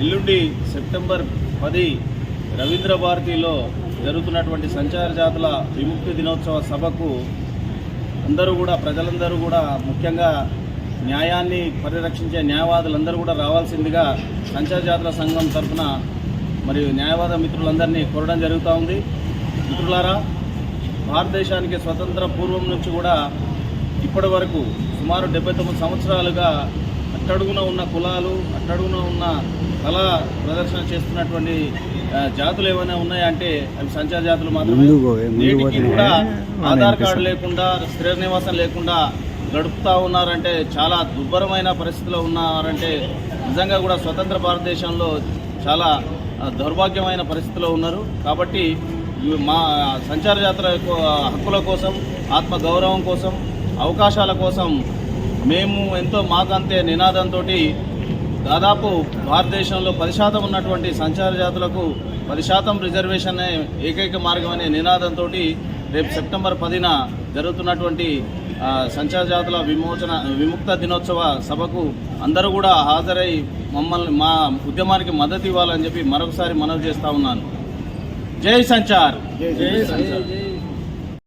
ఎల్లుండి సెప్టెంబర్ పది రవీంద్ర భారతిలో జరుగుతున్నటువంటి సంచార జాతుల విముక్తి దినోత్సవ సభకు అందరూ కూడా ప్రజలందరూ కూడా ముఖ్యంగా న్యాయాన్ని పరిరక్షించే న్యాయవాదులందరూ కూడా రావాల్సిందిగా సంచార జాతుల సంఘం తరఫున మరియు న్యాయవాద మిత్రులందరినీ కోరడం జరుగుతూ ఉంది. మిత్రులారా భారతదేశానికి స్వతంత్ర పూర్వం నుంచి కూడా ఇప్పటి వరకు సుమారు డెబ్బై తొమ్మిది సంవత్సరాలుగా అట్టడుగున ఉన్న కులాలు అట్టడుగున ఉన్న కళా ప్రదర్శన చేస్తున్నటువంటి జాతులు ఏమైనా ఉన్నాయంటే అవి సంచార జాతులు మాత్రమే? నేటికి కూడా ఆధార్ కార్డు. లేకుండా స్థిర నివాసం లేకుండా గడుపుతా ఉన్నారంటే చాలా దుర్భరమైన పరిస్థితిలో ఉన్నారంటే నిజంగా కూడా స్వతంత్ర భారతదేశంలో చాలా దౌర్భాగ్యమైన పరిస్థితిలో ఉన్నారు. కాబట్టి మా సంచార జాతర హక్కుల కోసం ఆత్మ గౌరవం కోసం అవకాశాల కోసం మేము ఎంతో మాకంతే నినాదంతో దాదాపు భారతదేశంలో పది శాతం ఉన్నటువంటి సంచార జాతులకు పది శాతం రిజర్వేషన్ ఏకైక మార్గం అనే నినాదంతో రేపు సెప్టెంబర్ పదిన జరుగుతున్నటువంటి సంచార జాతుల విమోచన విముక్త దినోత్సవ సభకు అందరూ కూడా హాజరై మమ్మల్ని మా ఉద్యమానికి మద్దతు ఇవ్వాలని చెప్పి మరొకసారి మనవి చేస్తా ఉన్నాను. జై సంచార్. జై సంచార్